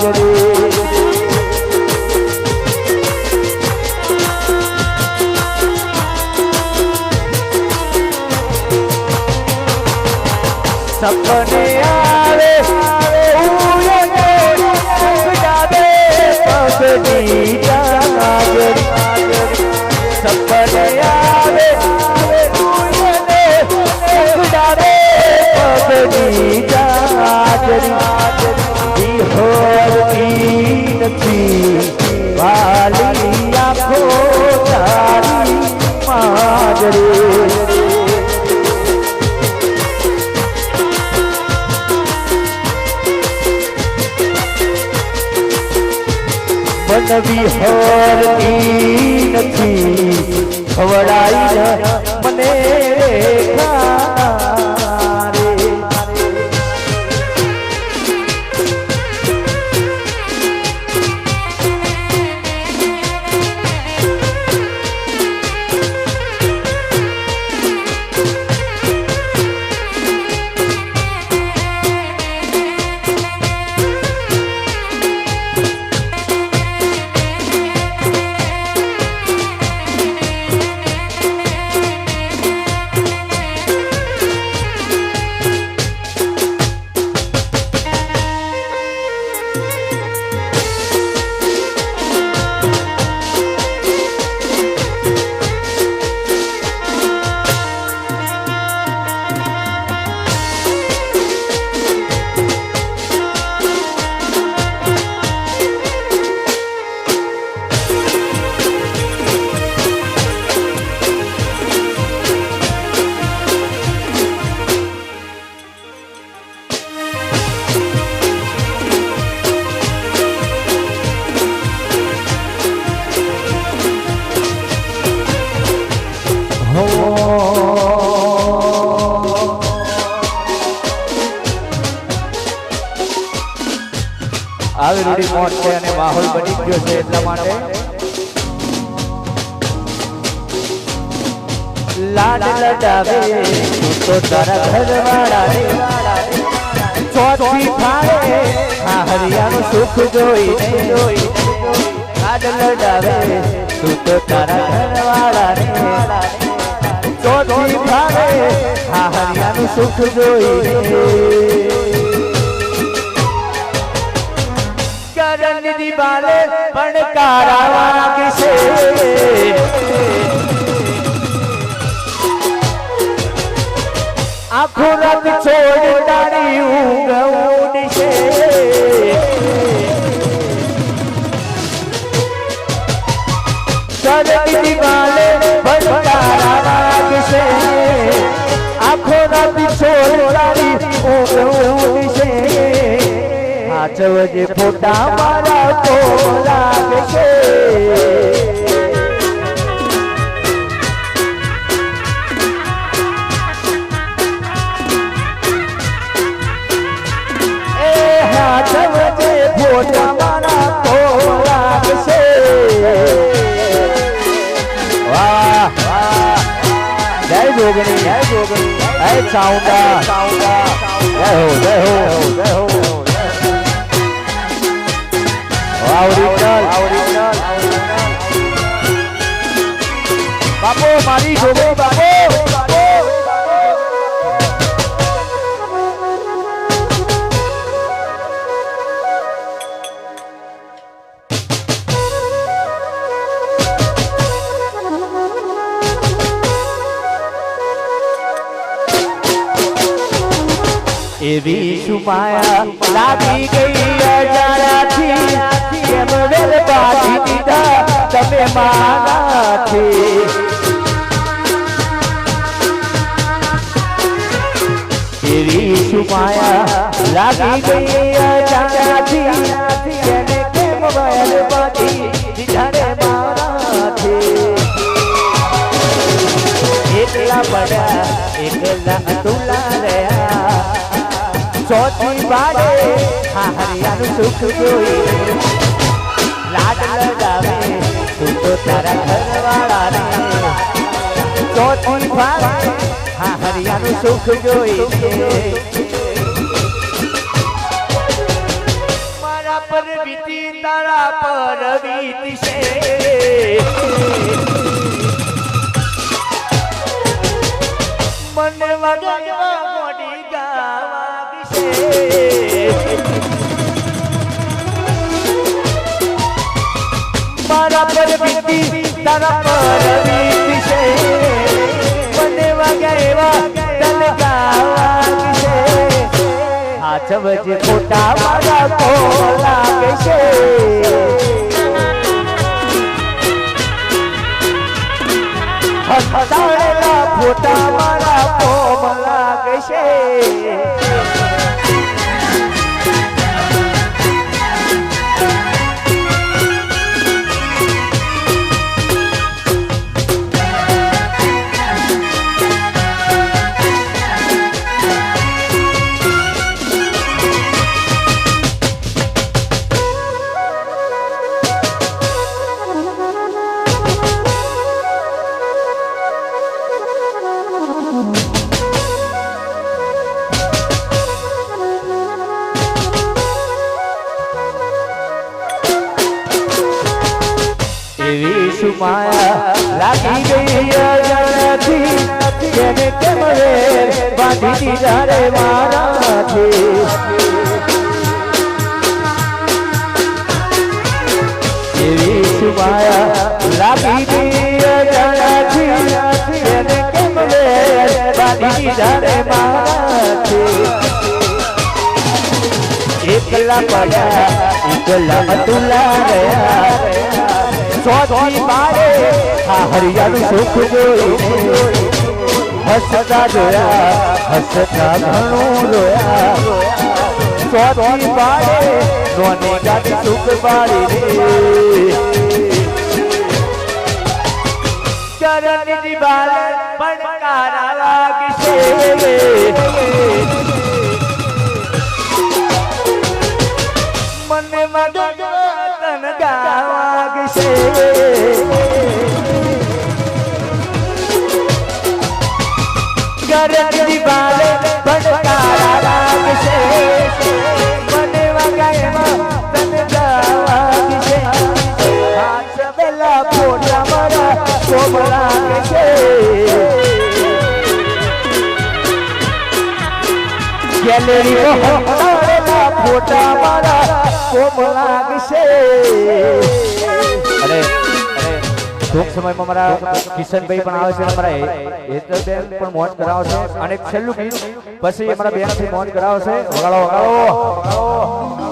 રે મન વિહોરતી નથી. ખવડાઈ મને ખા. માહોલ બની ગયો છે એટલા માટે. લાડ લડાવે તું તારા ચોથી ફાળે આ હરિયાનું સુખ જોઈ જોઈ લાડ લડાવે તું તો તારા ચોથી ફાળે આ હરિયાનું સુખ જોઈને કરણ દિવાલે પણ કારાવા વાગશે આખો રંગ છોડ તારી ઊંઘ છે ચરણ દિવાલે આજ વજે ફોટા મારા તો એવી સુમાયા લાગી ગઈ અજારાથી કેમ વેલ બાજી દીધા તમે માનાથી એવી સુમાયા લાગી ગઈ અજારાથી કેને કેમ વેલ બાજી દીધા રે માનાથી એકલા પડ્યા એકલા તુલા રહ્યા ચોથી વાડે હરિયાનું સુખ જોઈ. લાડ લગાવે તું તો તારા ઘરવાળાને. ચોથી વાડે હરિયાનું સુખ જોઈ. મારા પર વીતી તારા પર મારા પર વીતી, તારા પર વીતી છે. મને વાગ્યા એવા ગાવા છે. હાથ ખોટા મારા કો લાગે છે. હસતાળેલા ફોટા મારા કોમ લાગે છે. એકલા પડ્યા એકલા અતુલા રહ્યા. ચોથી મારે આ હરિયાનું સુખ જોઈને હસતા જોયા, હસતા ઘણું રોયા ચોથી મારે નોને ગાડી સુખ પાડી ચરણ દિવાલ પણ કારા લાગશે. ગરજની બાલે ભટકારા લાગશે. લાગશે. ગેલેરીમાં ફોટા મારા કોમ ટૂંક સમયમાં મારા કિશનભાઈ પણ આવે છે અમારા પણ મોજ કરાવશે. અને છેલ્લું પછી અમારા બેનથી મોજ કરાવશે. વગાડો વગાડો.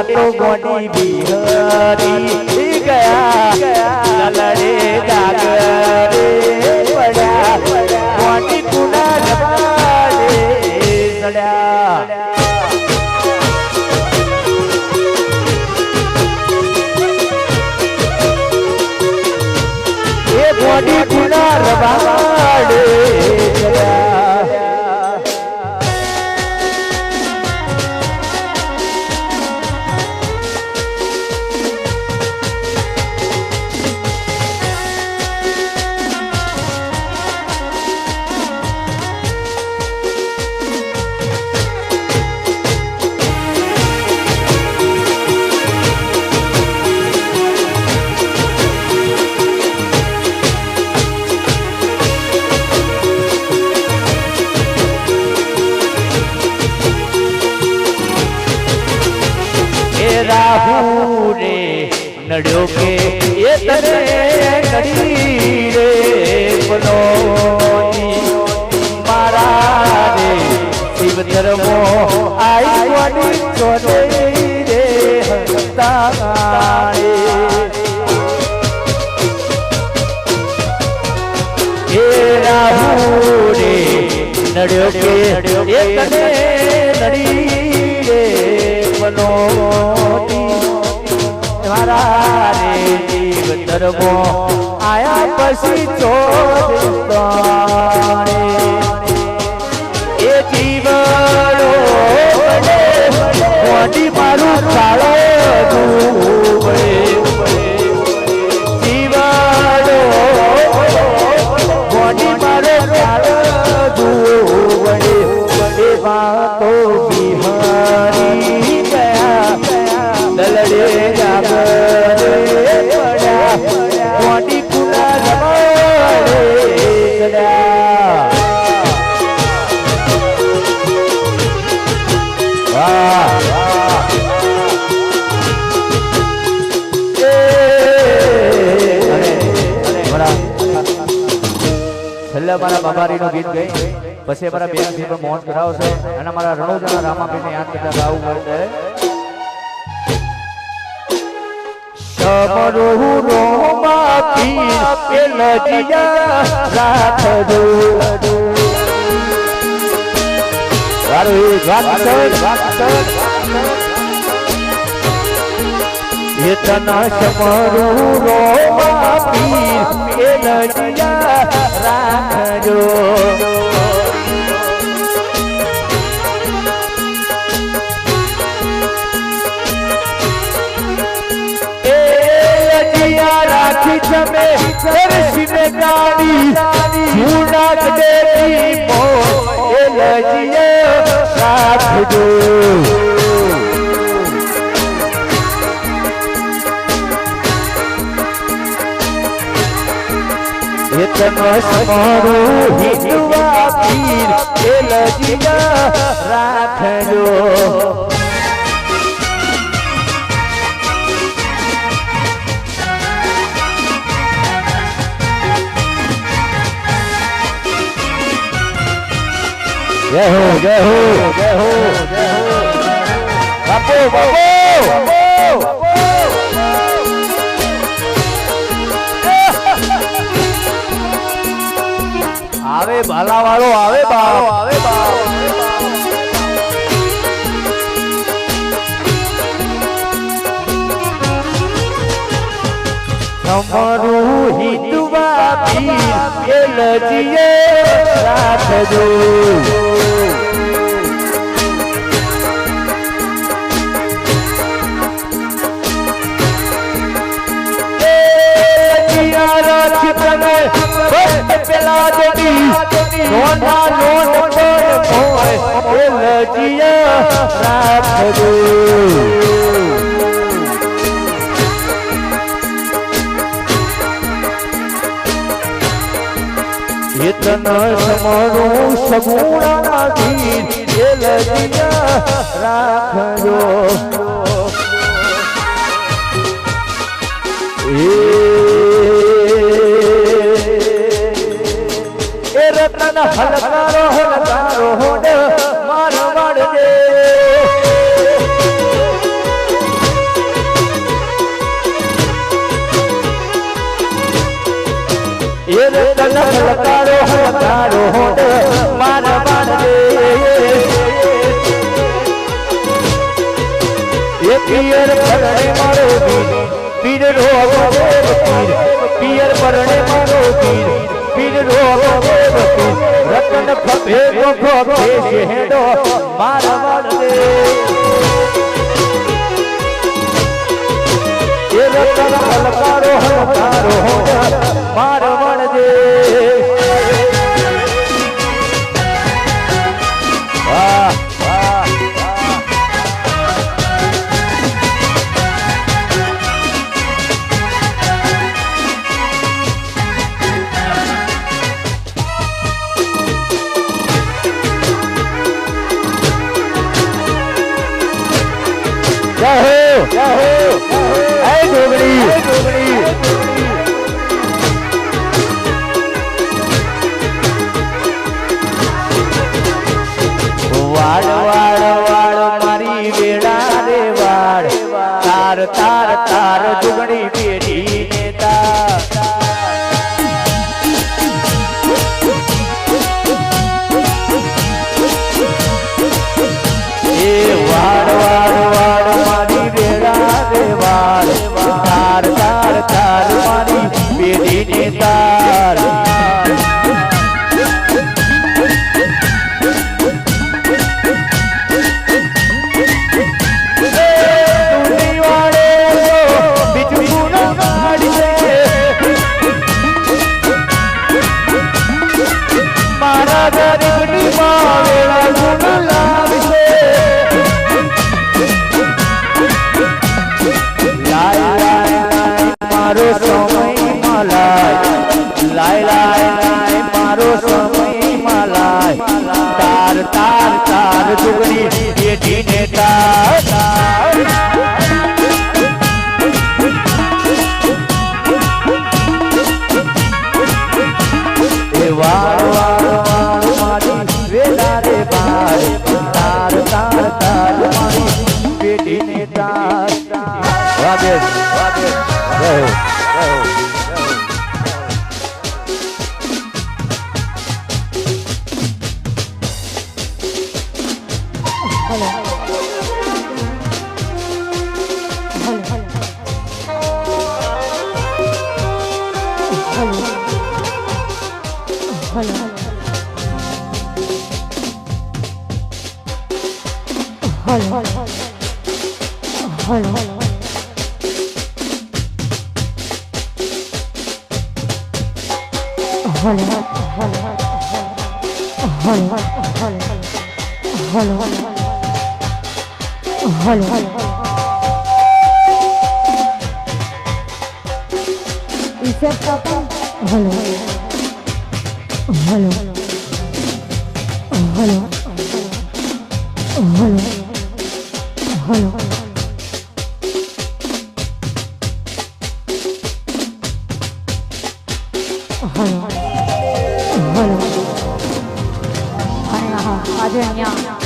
એ તો મોટી બિહારી ગયા. લડે દાગરે પડ્યા મોટી પુના જમાડે ચડ્યા. એ પુના રવાડે પનોતી મારા રે શિવ ધર્મો આઈ ચોરે રે એ રાહુડે નડ્યો કે Bye. પછી મારા બેનથી મોહન કરાવશે અને મારા રણુજાના રામાબેનને યાદ કરતા ગાવું મળશે સમરૂ રોમા પીર પેલજિયા રાખજો. વારું એ વાક્સર રાખી તમે દર્શિને ગાડી જૂના રાખજો જય હો જય હો જય હો જય આવે ભાલા વાળો આવે બાપ. આવે બાપ તમારું હિન્દુવા પીર રાખજો સમણું સગુણા ધીર એલજિયા રાખજો. એ રતન હલકારો હલકારો હલકારો હોડ માર વાડજે એ પિયર પરણે મારો પીર પીર રો દેવ પીર પિયર પરણે મારો પીર પીર રો દેવ પીર રતન ફફે તો ફફે હેડો માર વાડજે માર વાડજે 快乐。快乐 hello hello hello hello hello hello hello આજે અહીંયા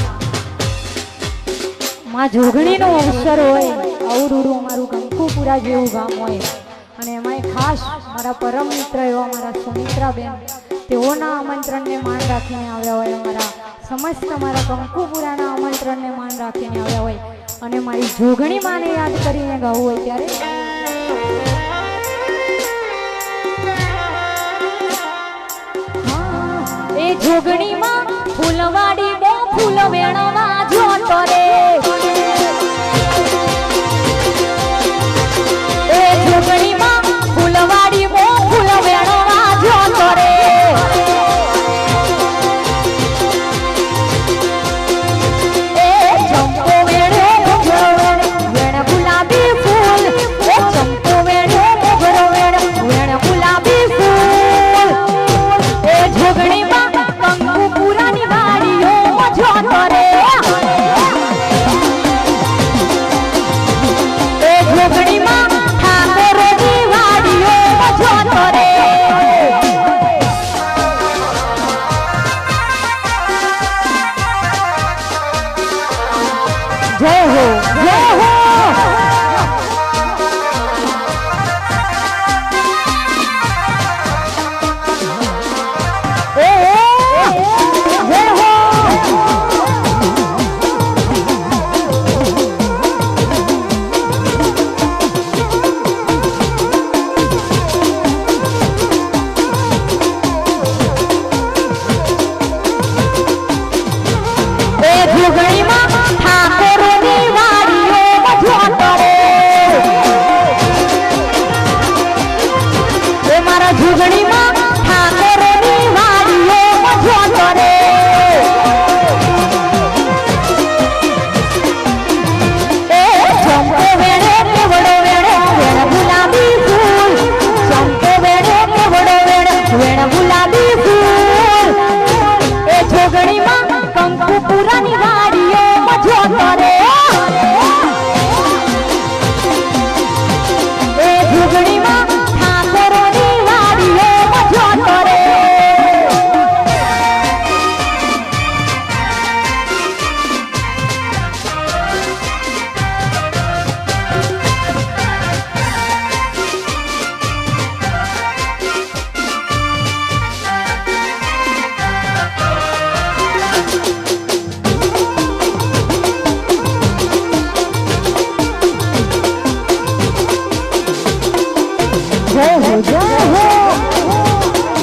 માં જોગણીનો અવસર હોય અવરૂરું અમારું કંકુપુરા જેવું ગામ હોય. અને એમાંય ખાસ મારા પરમ મિત્ર એવા મારા સુમિત્રાબેન. તેઓના આમંત્રણને માન રાખીને આવ્યા હોય અમારા સમસ્ત મારા કંકુપુરાના આમંત્રણને માન રાખીને આવ્યા હોય. અને મારી જોગણી માને યાદ કરીને ગાવું હોય ત્યારે. જોગણીમાં ફૂલવાડી બહુ ફૂલ વેણવા